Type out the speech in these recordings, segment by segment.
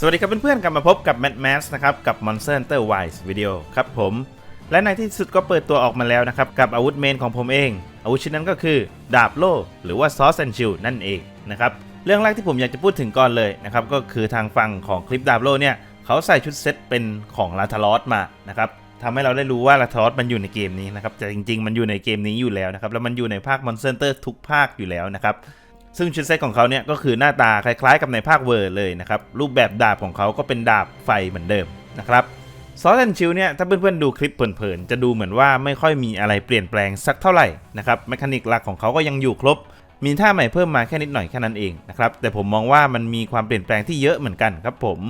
สวัสดีครับเพื่อนๆกลับมาพบกับ Mad Max นะครับ กับ Monster Hunter Wilds Video ครับผม และในที่สุดก็เปิดตัวออกมาแล้วนะครับ กับอาวุธเมนของผมเอง อาวุธชิ้นนั้นก็คือดาบโล่หรือว่า Sauce and Shield นั่นเองนะครับ เรื่องแรกที่ผมอยากจะพูดถึงก่อนเลยนะครับ ก็คือทางฝั่งของคลิปดาบโล่เนี่ย เขาใส่ชุดเซตเป็นของลาทารอสมานะครับทำให้เราได้รู้ว่าลาทารอสมันอยู่ในเกมนี้นะครับแต่จริง ๆ มันอยู่ในเกมนี้อยู่แล้วนะครับแล้วมันอยู่ในภาค Monster Hunter ทุกภาคอยู่แล้วนะครับ ซึ่งชุดเซตของเขาเนี่ยก็คือหน้าตาคล้ายๆ กับในภาคเวอร์เลยนะครับ รูปแบบดาบของเขาก็เป็นดาบไฟเหมือนเดิมนะครับซอสแอนชิลเนี่ยถ้าเพื่อนๆดูคลิปเผินๆ จะดูเหมือนว่าไม่ค่อยมีอะไรเปลี่ยนแปลงสักเท่าไหร่นะครับแมคานิกหลักของเขาก็ยังอยู่ครบ มีท่าใหม่เพิ่มมาแค่นิดหน่อยแค่นั้นเองนะครับแต่ผมมองว่ามันมีความเปลี่ยนแปลงที่เยอะเหมือนกันครับผม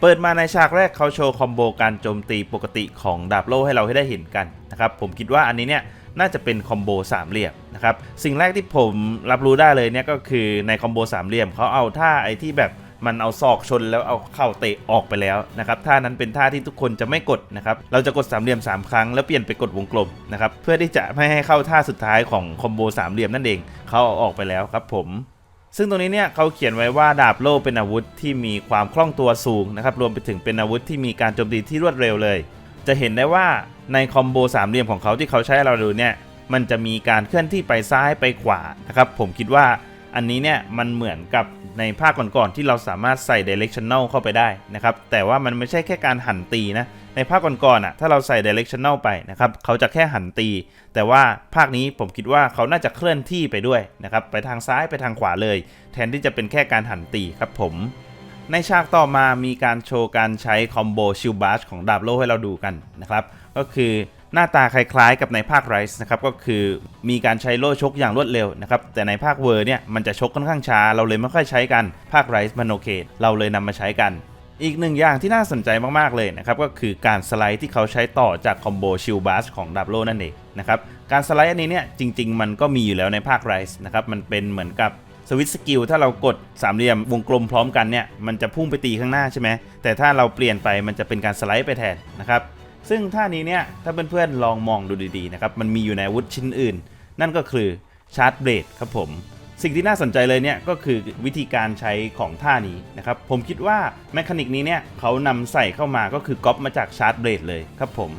เปิดมาในฉากแรกเขาโชว์คอมโบการโจมตีปกติของดาบโล่ให้เราให้ได้เห็นกันนะครับผมคิดว่าอันนี้เนี่ย น่าจะเป็นคอมโบสามเหลี่ยมนะครับสิ่งแรกที่ผมรับรู้ได้เลยเนี่ยก็คือในคอมโบสามเหลี่ยมเขาเอาท่าไอ้ที่แบบมันเอาศอกชนแล้วเอาเข่าเตะออกไปแล้วนะครับท่านั้นเป็นท่าที่ทุกคนจะไม่กดนะครับเราจะกดสามเหลี่ยม 3 ครั้งแล้วเปลี่ยนไปกดวงกลมนะครับเพื่อที่จะไม่ให้เข้าท่าสุดท้ายของคอมโบสามเหลี่ยมนั่นเองเขาเอาออกไปแล้วครับผมซึ่งตรงนี้เนี่ยเขาเขียนไว้ว่าดาบโล่เป็นอาวุธที่มีความคล่องตัวสูงนะครับรวมไปถึงเป็นอาวุธที่มีการโจมตีที่รวดเร็วเลย จะเห็นได้ว่าในคอมโบสามเหลี่ยมของเขาที่เขาใช้เราดูเนี่ยมันจะมีการเคลื่อนที่ไปซ้ายไปขวานะครับผมคิดว่าอันนี้เนี่ยมันเหมือนกับในภาคก่อนๆที่เราสามารถใส่ directional เข้าไปได้นะครับแต่ว่ามันไม่ใช่แค่การหันตีนะในภาคก่อนๆอะถ้าเราใส่ directional ไปนะครับเขาจะแค่หันตี แต่ว่าภาคนี้ผมคิดว่าเขาน่าจะเคลื่อนที่ไปด้วยนะครับไปทางซ้ายไปทางขวาเลย แทนที่จะเป็นแค่การหันตีครับผม ในฉากต่อมามีการโชว์การใช้คอมโบชิลบัชของดาบโลให้เราดูกันนะครับ ก็คือหน้าตาคล้ายๆกับในภาคไรส์นะครับ ก็คือมีการใช้โล่ชกอย่างรวดเร็วนะครับ แต่ในภาคเวอร์เนี่ยมันจะชกค่อนข้างช้า เราเลยไม่ค่อยใช้กัน ภาคไรส์มันโอเค เราเลยนำมาใช้กัน อีกหนึ่งอย่างที่น่าสนใจมากๆเลยนะครับ ก็คือการสไลด์ที่เขาใช้ต่อจากคอมโบชิลบัชของดาบโลนั่นเองนะครับ การสไลด์อันนี้เนี่ยจริง ๆ มันก็มีอยู่แล้วในภาคไรส์นะครับ มันเป็นเหมือนกับ สวิตสกิลถ้าเรากดสามเหลี่ยมวงกลมพร้อมกันเนี่ยมันจะพุ่งไปตีข้างหน้าใช่ไหมแต่ถ้าเราเปลี่ยนไปมันจะเป็นการสไลด์ไปแทนนะครับซึ่งท่านี้เนี่ยถ้าเพื่อนๆลองมองดูดีๆนะครับมันมีอยู่ในอาวุธชิ้นอื่น นั่นก็คือชาร์จเบลดครับผมสิ่งที่น่าสนใจเลยเนี่ยก็คือวิธีการใช้ของท่านี้นะครับผมคิดว่าแมคานิกนี้เนี่ยเขานำใส่เข้ามาก็คือก๊อปมาจากชาร์จเบลดเลยครับผม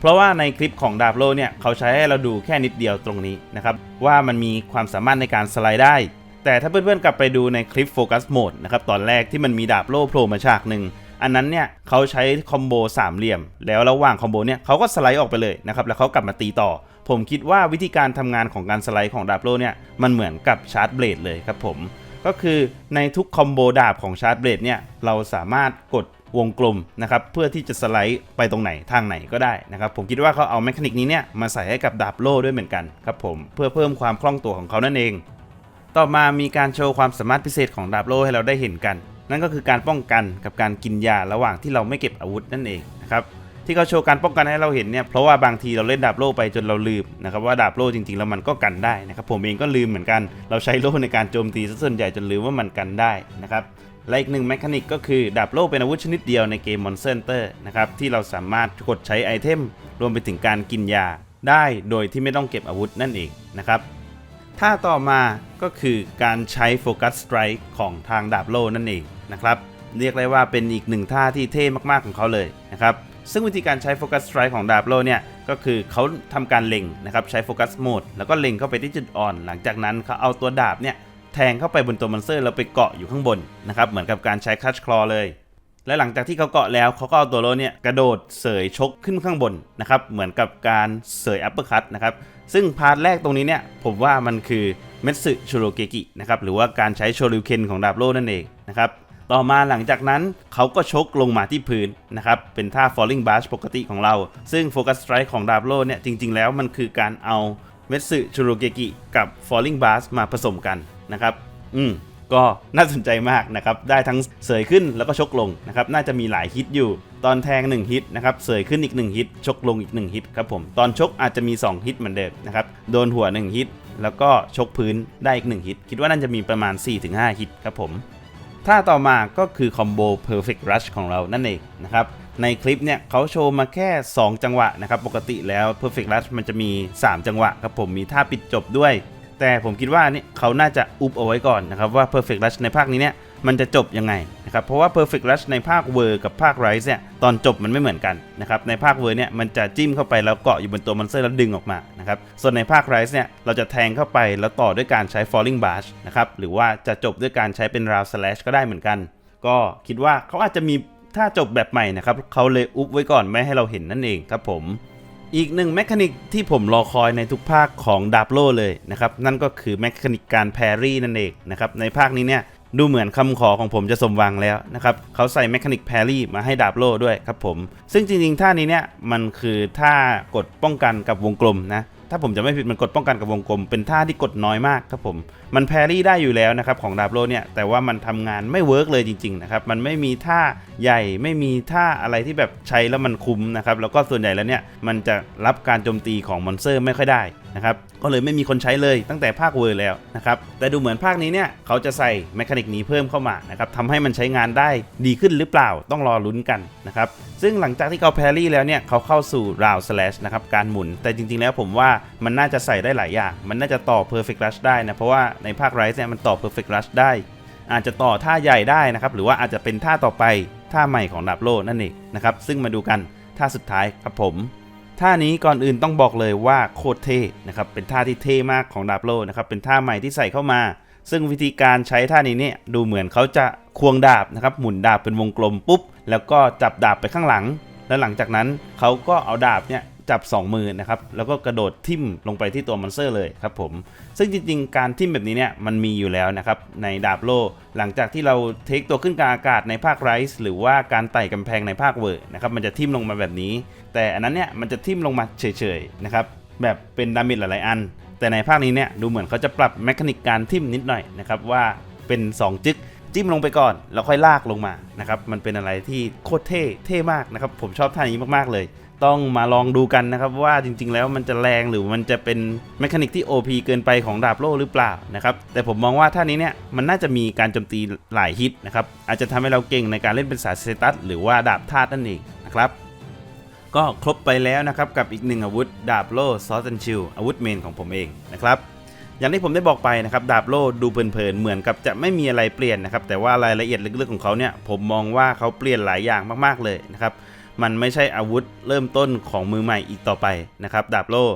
เพราะว่าในคลิปของดาบโลเนี่ยเขาใช้ให้เราดูแค่นิดเดียวตรงนี้นะครับว่ามันมีความสามารถในการสไลด์ได้ แต่ถ้าเพื่อนๆกลับไปดูในคลิปโฟกัสโหมดนะครับตอนแรกที่มันมีดาบโล่โผล่มาฉากหนึ่งอันนั้นเนี่ยเขาใช้คอมโบสามเหลี่ยม แล้วระหว่างคอมโบเนี่ยเขาก็สไลด์ออกไปเลยนะครับแล้วเขากลับมาตีต่อ ผมคิดว่าวิธีการทำงานของการสไลด์ของดาบโล่เนี่ยมันเหมือนกับชาร์จเบลดเลยครับผมก็คือในทุกคอมโบดาบของชาร์จเบลดเนี่ยเราสามารถกดวงกลมนะครับเพื่อที่จะสไลด์ไปตรงไหนทางไหนก็ได้นะครับผมคิดว่าเขาเอาแมคานิกนี้เนี่ยมาใส่ให้กับดาบโล่ด้วยเหมือนกันครับผมเพื่อเพิ่มความคล่องตัวของเขานั่นเอง ต่อมามีการโชว์ความสามารถพิเศษของดาบโล่ให้เราได้เห็นกัน นั่นก็คือการป้องกันกับการกินยาระหว่างที่เราไม่เก็บอาวุธนั่นเองนะครับที่เขาโชว์การป้องกันให้เราเห็นเนี่ยเพราะว่าบางทีเราเล่นดาบโล่ไปจนเราลืมนะครับว่าดาบโล่จริงๆแล้วมันก็กันได้นะครับผมเองก็ลืมเหมือนกัน เราใช้โล่ในการโจมตีซะส่วนใหญ่จนลืมว่ามันกันได้นะครับและอีกหนึ่งแมคานิกก็คือดาบโล่เป็นอาวุธชนิดเดียวในเกม Monster Hunter นะครับที่เราสามารถกดใช้ไอเทมรวมไปถึงการกินยาได้โดยที่ไม่ต้องเก็บอาวุธนั่นเองนะครับ ท่าต่อมาก็คือการใช้โฟกัสสไตร์ของทางดาบโลนั่นเองนะครับเรียกได้ว่าเป็นอีกหนึ่งท่าที่เท่มากๆของเขาเลยนะครับซึ่งวิธีการใช้โฟกัสสไตร์ของดาบโลเนี่ยก็คือเขาทำการเล็งนะครับใช้โฟกัสโหมดแล้วก็เล็งเข้าไปที่จุดอ่อน หลังจากนั้นเขาเอาตัวดาบเนี่ยแทงเข้าไปบนตัวมอนสเตอร์แล้วไปเกาะอยู่ข้างบนนะครับเหมือนกับการใช้คัชคลอเลย และหลังจากที่เขาเกาะแล้วเขาก็เอาตัวโลเนี่ยกระโดดเสยชกขึ้นข้างบนนะครับเหมือนกับการเสยอัปเปอร์คัตนะครับซึ่งพาร์ทแรกตรงนี้เนี่ยผมว่ามันคือเมสึโชโรเกกินะครับหรือว่าการใช้โชริวเคนของดาบโลนั่นเองนะครับต่อมาหลังจากนั้นเขาก็ชกลงมาที่พื้นนะครับเป็นท่า falling bash ปกติของเรา ซึ่งโฟกัส strike ของดาบโลเนี่ยจริง ๆ แล้วมันคือการเอาเมสึโชโรเกกิกับ falling bash มาผสมกันนะครับอืม ก็น่าสนใจมากนะครับ ได้ทั้งเสยขึ้นแล้วก็ชกลงนะครับ น่าจะมีหลายฮิตอยู่ ตอนแทง 1 ฮิตนะครับ เสยขึ้นอีก 1 ฮิต ชกลงอีก 1 ฮิตครับผม ตอนชกอาจจะมี 2 ฮิตเหมือนเดิมนะครับ โดนหัว 1 ฮิต แล้วก็ชกพื้นได้อีก 1 ฮิต คิดว่าน่าจะมีประมาณ 4-5 ฮิตครับผม ท่าต่อมาก็คือคอมโบ perfect rush ของเรานั่นเองนะครับในคลิปเนี่ยเขาโชว์มาแค่ 2 จังหวะนะครับ ปกติแล้ว perfect rush มันจะมี 3 จังหวะครับผมมีท่าปิดจบด้วย แต่ผมคิดว่านี่เขาน่าจะอุบเอาไว้ก่อนนะครับว่า perfect rush ในภาคนี้เนี่ยมันจะจบยังไงนะครับเพราะว่า Perfect Rush ในภาคเวอร์กับภาค Rise เนี่ยตอนจบมันไม่เหมือนกันนะครับในภาคเวอร์เนี่ยมันจะจิ้มเข้าไปแล้วเกาะอยู่บนตัวมอนสเตอร์แล้วดึงออกมานะครับส่วนในภาค Rise เนี่ยเราจะแทงเข้าไปแล้วต่อด้วยการใช้ Falling Barge นะครับหรือว่าจะจบด้วยการใช้เป็น Round Slash ก็ได้เหมือนกัน ก็คิดว่าเขาอาจจะมีถ้าจบแบบใหม่นะครับเขาเลยอุบไว้ก่อนไม่ให้เราเห็นนั่นเองครับผม อีกหนึ่งแมคานิกที่ผมรอคอยในทุกภาคของดาบโลเลยนะครับ นั่นก็คือแมคานิกการแพรี่นั่นเองนะครับ ในภาคนี้เนี่ยดูเหมือนคำขอของผมจะสมหวังแล้วนะครับเขาใส่แมคานิกแพรี่มาให้ดาบโลด้วยครับผม ซึ่งจริงๆท่านี้เนี่ยมันคือท่ากดป้องกันกับวงกลมนะ ถ้าผมจะไม่ผิดมันกดป้องกันกับวงกลม เป็นท่าที่กดน้อยมากครับผม มันแพรี่ได้อยู่แล้วนะครับของดาบโลเนี่ย แต่ว่ามันทำงานไม่เวิร์กเลยจริงๆนะครับ มันไม่มีท่าใหญ่ ไม่มีท่าอะไรที่แบบใช้แล้วมันคุ้มนะครับ แล้วก็ส่วนใหญ่แล้วเนี่ย มันจะรับการโจมตีของมอนสเตอร์ไม่ค่อยได้ นะครับ ก็เลยไม่มีคนใช้เลยตั้งแต่ภาคเวอร์แล้วนะครับ แต่ดูเหมือนภาคนี้เนี่ยเขาจะใส่แมคานิกนี้เพิ่มเข้ามานะครับทำให้มันใช้งานได้ดีขึ้นหรือเปล่าต้องรอลุ้นกันนะครับ ซึ่งหลังจากที่เขาแพรี่แล้วเนี่ยเขาเข้าสู่ราวสแลชนะครับการหมุน แต่จริงๆแล้วผมว่ามันน่าจะใส่ได้หลายอย่าง มันน่าจะต่อ Perfect Rush ได้นะเพราะว่าในภาคไรส์เนี่ยมันต่อ Perfect Rush ได้ อาจจะต่อท่าใหญ่ได้นะครับหรือว่าอาจจะเป็นท่าต่อไปท่าใหม่ของดาบโลนั่นเองนะครับซึ่งมาดูกันท่าสุดท้ายครับผม ท่านี้ก่อนอื่นต้องบอกเลยว่าโคตรเท่นะครับเป็นท่าที่เท่มากของดาบโลนะครับเป็นท่าใหม่ที่ใส่เข้ามา ซึ่งวิธีการใช้ท่านี้เนี่ยดูเหมือนเขาจะควงดาบนะครับหมุนดาบเป็นวงกลมปุ๊บ แล้วก็จับดาบไปข้างหลัง แล้วหลังจากนั้นเขาก็เอาดาบเนี่ย จับ 2 มือนะครับ แล้วก็กระโดดทิ่มลงไปที่ตัวมอนสเตอร์เลยครับผม ซึ่งจริงๆ การทิ่มแบบนี้เนี่ยมันมีอยู่แล้วนะครับ ในดาบโล หลังจากที่เราเทคตัวขึ้นกลางอากาศในภาคไรส์หรือว่าการไต่กำแพงในภาคเวอร์นะครับมันจะทิ่มลงมาแบบนี้ แต่อันนั้นเนี่ยมันจะทิ่มลงมาเฉยๆนะครับแบบเป็นดาเมจหลายๆอัน แต่ในภาคนี้เนี่ยดูเหมือนเขาจะปรับแมคานิกการทิ่มนิดหน่อยนะครับว่าเป็น 2 จึ๊กจิ้มลงไปก่อน แล้วค่อยลากลงมานะครับมันเป็นอะไรที่โคตรเท่เท่มากนะครับผมชอบท่านี้มากๆเลย ต้องมาลองดูกันนะครับว่าจริง ๆ แล้วมันจะแรงหรือมันจะเป็นแมคานิกที่ OP เกินไปของดาบโล่หรือเปล่านะครับแต่ผมมองว่าท่านี้เนี่ยมันน่าจะมีการโจมตีหลายฮิตนะครับอาจจะทำให้เราเก่งในการเล่นเป็นสายสเตตัสหรือว่าดาบธาตุนั่นเองนะครับก็ครบไปแล้วนะครับกับอีกหนึ่งอาวุธดาบโล่ซอส n นชิลอาวุธเมนของผมเองนะครับอย่างที่ผมได้บอกไปนะครับดาบโล่ดูเพลินๆเหมือนกับจะไม่มีอะไรเปลี่ยนนะครับแต่ว่ารายละเอียดลึกๆของเขาเนี่ยผมมองว่าเขาเปลี่ยนหลายอย่างมากๆเลยนะครับ มันไม่ใช่อาวุธเริ่มต้นของมือใหม่อีกต่อไปนะครับดาบโล่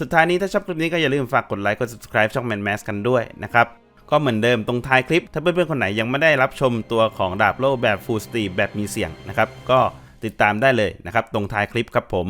สุดท้ายนี้ถ้าชอบคลิปนี้ก็อย่าลืมฝากกดไลค์กด subscribe ช่อง Man Mask กันด้วยนะครับก็เหมือนเดิมตรงท้ายคลิป ถ้าเพื่อนๆคนไหนยังไม่ได้รับชมตัวของดาบโล่แบบฟูลสตรีแบบมีเสียงนะครับก็ติดตามได้เลยนะครับตรงท้ายคลิปครับผม